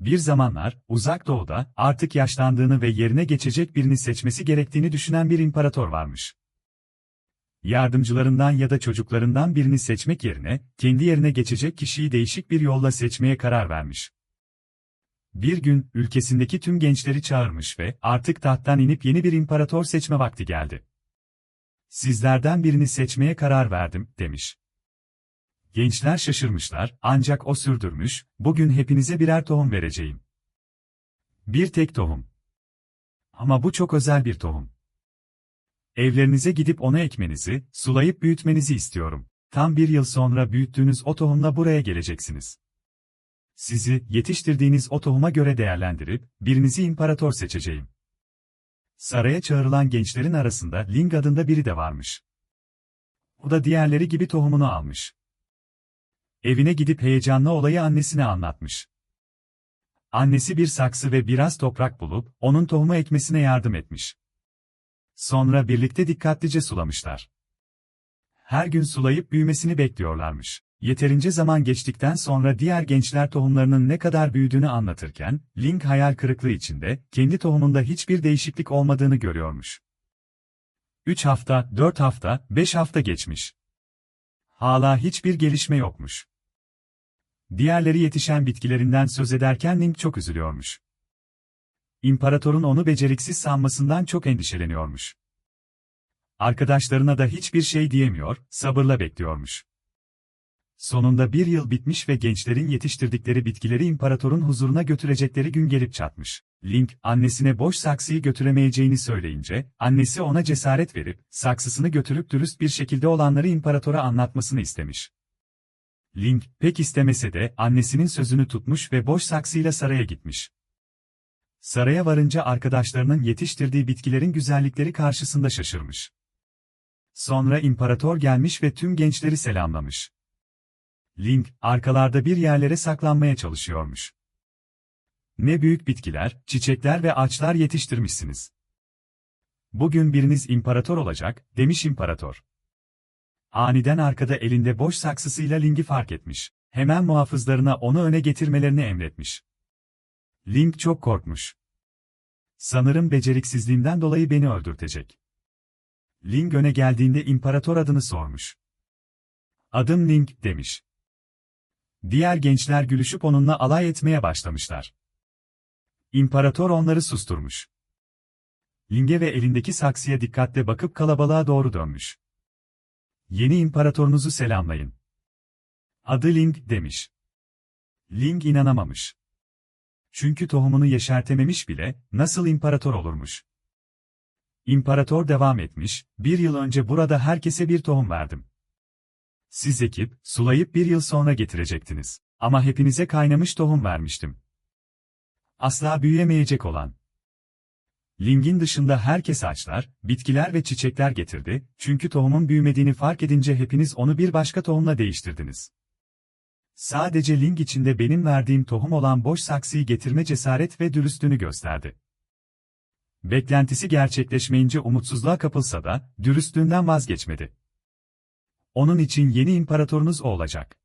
Bir zamanlar, uzak doğuda, artık yaşlandığını ve yerine geçecek birini seçmesi gerektiğini düşünen bir imparator varmış. Yardımcılarından ya da çocuklarından birini seçmek yerine, kendi yerine geçecek kişiyi değişik bir yolla seçmeye karar vermiş. Bir gün, ülkesindeki tüm gençleri çağırmış ve, artık tahttan inip yeni bir imparator seçme vakti geldi. Sizlerden birini seçmeye karar verdim, demiş. Gençler şaşırmışlar, ancak o sürdürmüş, bugün hepinize birer tohum vereceğim. Bir tek tohum. Ama bu çok özel bir tohum. Evlerinize gidip onu ekmenizi, sulayıp büyütmenizi istiyorum. Tam bir yıl sonra büyüttüğünüz o tohumla buraya geleceksiniz. Sizi, yetiştirdiğiniz o tohuma göre değerlendirip, birinizi imparator seçeceğim. Saraya çağrılan gençlerin arasında Ling adında biri de varmış. O da diğerleri gibi tohumunu almış. Evine gidip heyecanlı olayı annesine anlatmış. Annesi bir saksı ve biraz toprak bulup, onun tohumu ekmesine yardım etmiş. Sonra birlikte dikkatlice sulamışlar. Her gün sulayıp büyümesini bekliyorlarmış. Yeterince zaman geçtikten sonra diğer gençler tohumlarının ne kadar büyüdüğünü anlatırken, Link hayal kırıklığı içinde, kendi tohumunda hiçbir değişiklik olmadığını görüyormuş. 3 hafta, 4 hafta, 5 hafta geçmiş. Hala hiçbir gelişme yokmuş. Diğerleri yetişen bitkilerinden söz ederken Link çok üzülüyormuş. İmparatorun onu beceriksiz sanmasından çok endişeleniyormuş. Arkadaşlarına da hiçbir şey diyemiyor, sabırla bekliyormuş. Sonunda bir yıl bitmiş ve gençlerin yetiştirdikleri bitkileri imparatorun huzuruna götürecekleri gün gelip çatmış. Link, annesine boş saksıyı götüremeyeceğini söyleyince, annesi ona cesaret verip, saksısını götürüp dürüst bir şekilde olanları imparatora anlatmasını istemiş. Link, pek istemese de, annesinin sözünü tutmuş ve boş saksıyla saraya gitmiş. Saraya varınca arkadaşlarının yetiştirdiği bitkilerin güzellikleri karşısında şaşırmış. Sonra imparator gelmiş ve tüm gençleri selamlamış. Link, arkalarda bir yerlere saklanmaya çalışıyormuş. Ne büyük bitkiler, çiçekler ve ağaçlar yetiştirmişsiniz. Bugün biriniz imparator olacak, demiş imparator. Aniden arkada elinde boş saksısıyla Link'i fark etmiş. Hemen muhafızlarına onu öne getirmelerini emretmiş. Link çok korkmuş. Sanırım beceriksizliğimden dolayı beni öldürtecek. Link öne geldiğinde imparator adını sormuş. Adım Link, demiş. Diğer gençler gülüşüp onunla alay etmeye başlamışlar. İmparator onları susturmuş. Link'e ve elindeki saksıya dikkatle bakıp kalabalığa doğru dönmüş. Yeni imparatorunuzu selamlayın. Adı Link, demiş. Link inanamamış. Çünkü tohumunu yeşertememiş bile, nasıl imparator olurmuş? İmparator devam etmiş, bir yıl önce burada herkese bir tohum verdim. Siz ekip, sulayıp bir yıl sonra getirecektiniz. Ama hepinize kaynamış tohum vermiştim. Asla büyüyemeyecek olan. Ling'in dışında herkes ağaçlar, bitkiler ve çiçekler getirdi, çünkü tohumun büyümediğini fark edince hepiniz onu bir başka tohumla değiştirdiniz. Sadece Ling içinde benim verdiğim tohum olan boş saksıyı getirme cesaret ve dürüstlüğünü gösterdi. Beklentisi gerçekleşmeyince umutsuzluğa kapılsa da, dürüstlüğünden vazgeçmedi. Onun için yeni imparatorunuz o olacak.